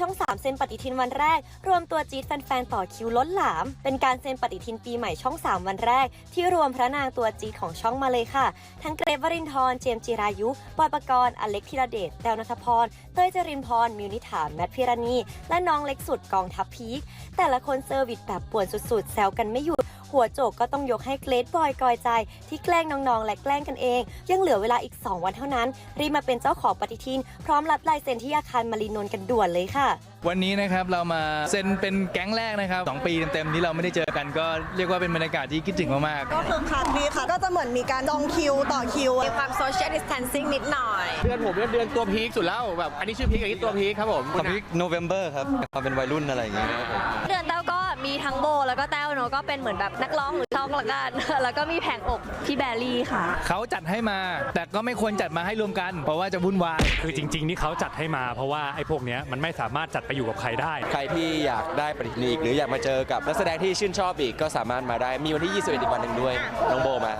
ช่อง 3 เซ็นปฏิทินวันแรก รวมตัวจี๊ดแฟนๆ ต่อคิวล้นหลาม เป็นการเซ็นปฏิทินปีใหม่ช่อง 3 วันแรก ที่รวมพระนางตัวจี๊ดของช่องมาเลยค่ะ ทั้งเกรฟวรินทร์เจมจิรายุบอยปกรณ์อเล็กธีรเดชแต้วนัทพร เต้ยจรินพร มิวนิถาแมทพิรณี และน้องเล็กสุดกองทัพพีคแต่ละคนเซอร์วิสแบบป่วนสุดๆ แซวกันไม่หยุด หัวโจกก็ต้องยกให้เกรดบอยกอยใจ ที่แกล้งน้องๆ และแกล้งกันเอง ยังเหลือเวลาอีก 2 วันเท่านั้น รีบมาเป็นเจ้าของปฏิทิน พร้อมรับลายเซ็นที่อาคารมารีนนท์กันด่วนเลยค่ะ วันนี้นะครับเรามาเซ็นเป็นแก๊งแรกนะครับสองปีเต็มๆที่เราไม่ได้เจอกันก็เรียกว่าเป็นบรรยากาศที่คิดถึงมากๆ ก็คือคักดีค่ะ ก็จะเหมือนมีการจองคิวต่อคิว มีความ social distancing นิดหน่อย เดือนผมเนี่ยเดือนตัวพีคสุดแล้วแบบอันนี้ชื่อพีคอันนี้ตัวพีคครับผม ของพี่โนเวม ber ครับความเป็นวัยรุ่นอะไรอย่างเงี้ยครับผม เดือนแต้วก็ มีทั้งโบแล้วก็แต้วเนอะก็เป็นเหมือนแบบนักร้องหรือช่องละกัน แล้วก็มีแผงอกพี่แบรี่ค่ะ เขาจัดให้มา แต่ก็ไม่ควรจัดมาให้รวมกัน เพราะว่าจะวุ่นวาย คือจริงๆนี่เขาจัดให้มาเพราะว่าไอ้พวกเนี้ยมันไม่สามารถจัดไปอยู่กับใครได้ ใครที่อยากได้ปฏิทินอีกหรืออยากมาเจอกับนักแสดงที่ชื่นชอบอีกก็สามารถมาได้มีวันที่ 21อีกวันหนึ่งด้วยน้องโบมา